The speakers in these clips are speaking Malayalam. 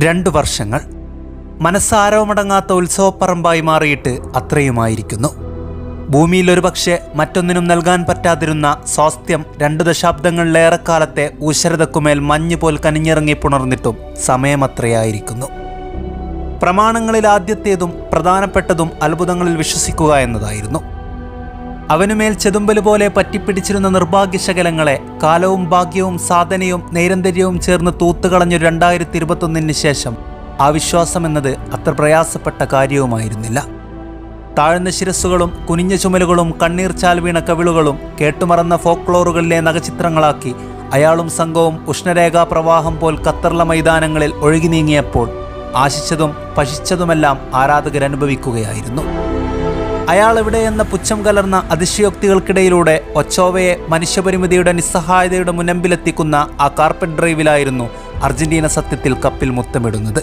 രണ്ടു വർഷങ്ങൾ മനസ്സാരവമടങ്ങാത്ത ഉത്സവപ്പറമ്പായി മാറിയിട്ട് അത്രയുമായിരിക്കുന്നു. ഭൂമിയിൽ ഒരുപക്ഷെ മറ്റൊന്നിനും നൽകാൻ പറ്റാതിരുന്ന സ്വാസ്ഥ്യം രണ്ടു ദശാബ്ദങ്ങളിലേറെക്കാലത്തെ ഊശരതക്കുമേൽ മഞ്ഞ് പോൽ കനിഞ്ഞിറങ്ങി പുണർന്നിട്ടും സമയമത്രയായിരിക്കുന്നു. പ്രമാണങ്ങളിൽ ആദ്യത്തേതും പ്രധാനപ്പെട്ടതും അത്ഭുതങ്ങളിൽ വിശ്വസിക്കുക എന്നതായിരുന്നു. അവനുമേൽ ചെതുമ്പൽ പോലെ പറ്റിപ്പിടിച്ചിരുന്ന നിർഭാഗ്യശകലങ്ങളെ കാലവും ഭാഗ്യവും സാധനയും നൈരന്തര്യവും ചേർന്ന് തൂത്തുകളഞ്ഞൊരു രണ്ടായിരത്തി ഇരുപത്തൊന്നിന് ശേഷം ആ വിശ്വാസം എന്നത് അത്ര പ്രയാസപ്പെട്ട കാര്യവുമായിരുന്നില്ല. താഴ്ന്ന ശിരസ്സുകളും കുനിഞ്ഞ ചുമലുകളും കണ്ണീർ ചാൽ വീണ കവിളുകളും കേട്ടുമറന്ന ഫോക്ലോറുകളിലെ നഖചിത്രങ്ങളാക്കി അയാളും സംഘവും ഉഷ്ണരേഖാ പ്രവാഹം പോൽ ഖത്തർല മൈതാനങ്ങളിൽ ഒഴുകി നീങ്ങിയപ്പോൾ ആശിച്ചതും പശിച്ചതുമെല്ലാം ആരാധകർ അനുഭവിക്കുകയായിരുന്നു അയാൾ എവിടെയെന്ന പുച്ഛം കലർന്ന അതിശയോക്തികൾക്കിടയിലൂടെ ഒച്ചോവയെ മനുഷ്യപരിമിതിയുടെ നിസ്സഹായതയുടെ മുനമ്പിലെത്തിക്കുന്ന ആ കാർപ്പറ്റ് ഡ്രൈവിലായിരുന്നു അർജന്റീന സത്യത്തിൽ കപ്പിൽ മുത്തമിടുന്നത്.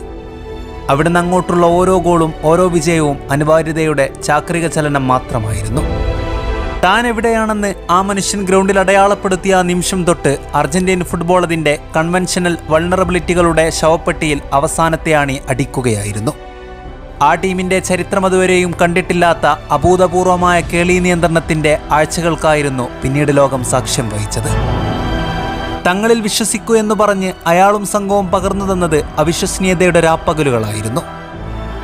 അവിടുന്ന് അങ്ങോട്ടുള്ള ഓരോ ഗോളും ഓരോ വിജയവും അനിവാര്യതയുടെ ചാക്രിക ചലനം മാത്രമായിരുന്നു. താൻ എവിടെയാണെന്ന് ആ മനുഷ്യൻ ഗ്രൗണ്ടിൽ അടയാളപ്പെടുത്തിയ നിമിഷം തൊട്ട് അർജന്റീൻ ഫുട്ബോൾ അതിന്റെ കൺവെൻഷനൽ വൾണറബിലിറ്റികളുടെ ശവപ്പെട്ടിയിൽ അവസാനത്തെ അണി അടിക്കുകയായിരുന്നു. ആ ടീമിന്റെ ചരിത്രമതുവരെയും കണ്ടിട്ടില്ലാത്ത അഭൂതപൂർവമായ കേളി നിയന്ത്രണത്തിന്റെ ആഴ്ചകൾക്കായിരുന്നു പിന്നീട് ലോകം സാക്ഷ്യം വഹിച്ചത്. തങ്ങളിൽ വിശ്വസിക്കൂ എന്ന് പറഞ്ഞ് അയാളും സംഘവും പകർന്നു തന്നത് അവിശ്വസനീയതയുടെ രാപ്പകലുകളായിരുന്നു.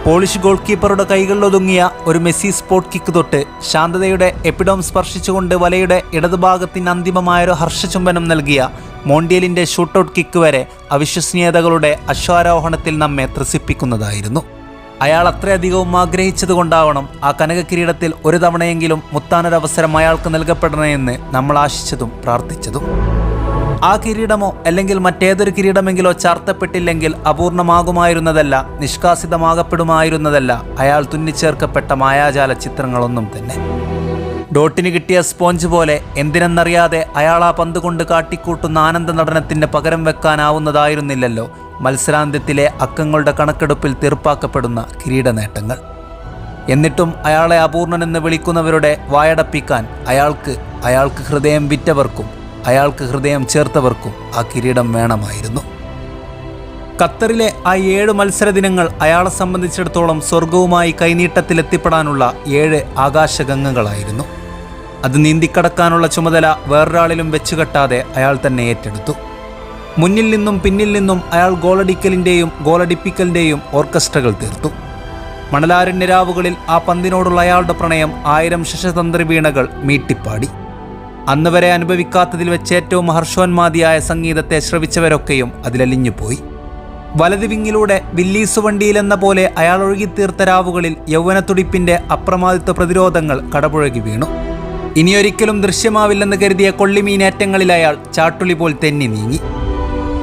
പോളിഷ് ഗോൾ കീപ്പറുടെ കൈകളിലൊതുങ്ങിയ ഒരു മെസ്സി സ്പോട്ട് കിക്ക് തൊട്ട് ശാന്തതയുടെ എപ്പിഡോം സ്പർശിച്ചുകൊണ്ട് വലയുടെ ഇടതുഭാഗത്തിന് അന്തിമമായൊരു ഹർഷചുംബനം നൽകിയ മോണ്ടിയലിന്റെ ഷൂട്ടൌട്ട് കിക്ക് വരെ അവിശ്വസനീയതകളുടെ അശ്വാരോഹണത്തിൽ നമ്മെ ത്രസിപ്പിക്കുന്നതായിരുന്നു. അയാൾ അത്രയധികവും ആഗ്രഹിച്ചതുകൊണ്ടാവണം ആ കനക കിരീടത്തിൽ ഒരു തവണയെങ്കിലും മുത്താനൊരവസരം അയാൾക്ക് നൽകപ്പെടണമെന്ന് നമ്മൾ ആശിച്ചതും പ്രാർത്ഥിച്ചതും. ആ കിരീടമോ അല്ലെങ്കിൽ മറ്റേതൊരു കിരീടമെങ്കിലോ ചാർത്തപ്പെട്ടില്ലെങ്കിൽ അപൂർണമാകുമായിരുന്നതല്ല നിഷ്കാസിതമാകപ്പെടുമായിരുന്നതല്ല അയാൾ തുന്നിച്ചേർക്കപ്പെട്ട മായാജാല ചിത്രങ്ങളൊന്നും തന്നെ. ഡോട്ടിന് കിട്ടിയ സ്പോഞ്ച് പോലെ എന്തിനെന്നറിയാതെ അയാൾ ആ പന്ത് കൊണ്ട് കാട്ടിക്കൂട്ടുന്ന ആനന്ദ നടനത്തിന് പകരം വെക്കാനാവുന്നതായിരുന്നില്ലല്ലോ. മത്സരാന്ത്യത്തിലെ അക്കങ്ങളുടെ കണക്കെടുപ്പിൽ തീർപ്പാക്കപ്പെടുന്ന കിരീട നേട്ടങ്ങൾ എന്നിട്ടും അയാളെ അപൂർണനെന്ന് വിളിക്കുന്നവരുടെ വായടപ്പിക്കാൻ അയാൾക്ക് അയാൾക്ക് ഹൃദയം വിറ്റവർക്കും അയാൾക്ക് ഹൃദയം ചേർത്തവർക്കും ആ കിരീടം വേണമായിരുന്നു. ഖത്തറിലെ ആ ഏഴ് മത്സര ദിനങ്ങൾ അയാളെ സംബന്ധിച്ചിടത്തോളം സ്വർഗവുമായി കൈനീട്ടത്തിലെത്തിപ്പെടാനുള്ള ഏഴ് ആകാശഗംഗകളായിരുന്നു. അത് നീന്തിക്കടക്കാനുള്ള ചുമതല വേറൊരാളിലും വെച്ചുകെട്ടാതെ അയാൾ തന്നെ ഏറ്റെടുത്തു. മുന്നിൽ നിന്നും പിന്നിൽ നിന്നും അയാൾ ഗോളടിക്കലിന്റെയും ഗോളടിപ്പിക്കലിന്റെയും ഓർക്കസ്ട്രകൾ തീർത്തു. മണലാരണ്യരാവുകളിൽ ആ പന്തിനോടുള്ള അയാളുടെ പ്രണയം ആയിരം ശശതന്ത്രി വീണകൾ മീട്ടിപ്പാടി. അന്ന് വരെ അനുഭവിക്കാത്തതിൽ വെച്ച് ഏറ്റവും ഹർഷോന്മാതിയായ സംഗീതത്തെ ശ്രവിച്ചവരൊക്കെയും അതിലലിഞ്ഞുപോയി വലത് വിങ്ങിലൂടെ വില്ലീസ് വണ്ടിയിലെന്ന പോലെ അയാൾ ഒഴുകിത്തീർത്ത രാവുകളിൽ യൗവനത്തുടിപ്പിന്റെ അപ്രമാദിത്വ പ്രതിരോധങ്ങൾ കടപുഴകി വീണു. ഇനിയൊരിക്കലും ദൃശ്യമാവില്ലെന്ന് കരുതിയ കൊള്ളിമീനേറ്റങ്ങളിൽ അയാൾ ചാട്ടുളി പോൽ തെന്നി നീങ്ങി.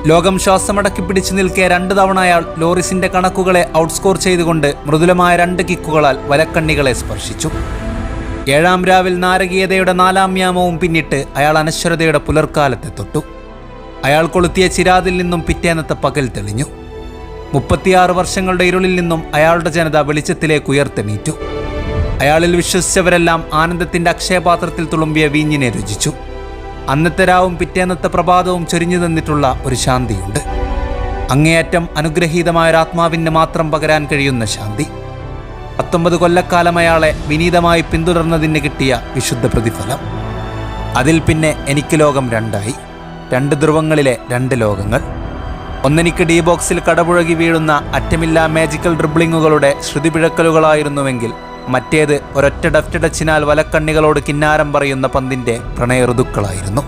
ലോകം ശ്വാസമടക്കി പിടിച്ചു നിൽക്കെ രണ്ട് തവണ അയാൾ ലോറിസിന്റെ കണക്കുകളെ ഔട്ട്സ്കോർ ചെയ്തുകൊണ്ട് മൃദുലമായ രണ്ട് കിക്കുകളാൽ വലക്കണ്ണികളെ സ്പർശിച്ചു. ഏഴാം രാവിൽ നാരകീയതയുടെ നാലാം യാമവും പിന്നിട്ട് അയാൾ അനശ്വരതയുടെ പുലർക്കാലത്തെ തൊട്ടു. അയാൾ കൊളുത്തിയ ചിരാതിൽ നിന്നും പിറ്റേന്നത്തെ പകൽ തെളിഞ്ഞു. മുപ്പത്തിയാറ് വർഷങ്ങളുടെ ഇരുളിൽ നിന്നും അയാളുടെ ജനത വെളിച്ചത്തിലേക്ക് ഉയർത്തെണീറ്റു. അയാളിൽ വിശ്വസിച്ചവരെല്ലാം ആനന്ദത്തിന്റെ അക്ഷയപാത്രത്തിൽ തുളുമ്പിയ വീഞ്ഞിനെ രുചിച്ചു. അന്നത്തെ രാവും പിറ്റേന്നത്തെ പ്രഭാതവും ചൊരിഞ്ഞു തന്നിട്ടുള്ള ഒരു ശാന്തിയുണ്ട്. അങ്ങേയറ്റം അനുഗ്രഹീതമായ ഒരു ആത്മാവിന് മാത്രം പകരാൻ കഴിയുന്ന ശാന്തി. പത്തൊമ്പത് കൊല്ലക്കാലം അയാളെ വിനീതമായി പിന്തുടർന്നതിന് കിട്ടിയ വിശുദ്ധ പ്രതിഫലം. അതിൽ പിന്നെ എനിക്ക് ലോകം രണ്ടായി. രണ്ട് ധ്രുവങ്ങളിലെ രണ്ട് ലോകങ്ങൾ. ഒന്നെനിക്ക് ഡി ബോക്സിൽ കടപുഴകി വീഴുന്ന അറ്റമില്ലാ മാജിക്കൽ ഡ്രിബ്ലിങ്ങുകളുടെ ശ്രുതിപിഴക്കലുകളായിരുന്നുവെങ്കിൽ മറ്റേത് ഒരൊറ്റ ഡഫ്റ്റടച്ചിനാൽ വലക്കണ്ണികളോട് കിന്നാരം പറയുന്ന പന്തിന്റെ പ്രണയ ഋതുക്കളായിരുന്നു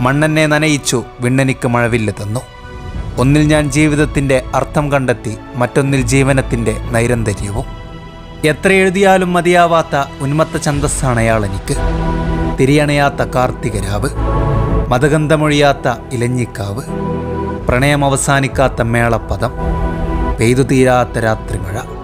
മണ്ണെന്നെ നനയിച്ചു വിണ്ണനിക്ക് മഴവില്ല തന്നു. ഒന്നിൽ ഞാൻ ജീവിതത്തിന്റെ അർത്ഥം കണ്ടെത്തി മറ്റൊന്നിൽ ജീവനത്തിന്റെ നൈരന്തര്യവും. എത്ര എഴുതിയാലും മതിയാവാത്ത ഉന്മത്ത ഛന്തസ്സാണ് അയാൾ എനിക്ക്. തിരിയണയാത്ത കാർത്തികരാവ് മതഗന്ധമൊഴിയാത്ത ഇലഞ്ഞിക്കാവ് പ്രണയം അവസാനിക്കാത്ത മേളപ്പദം പെയ്തു തീരാത്ത രാത്രിമഴ.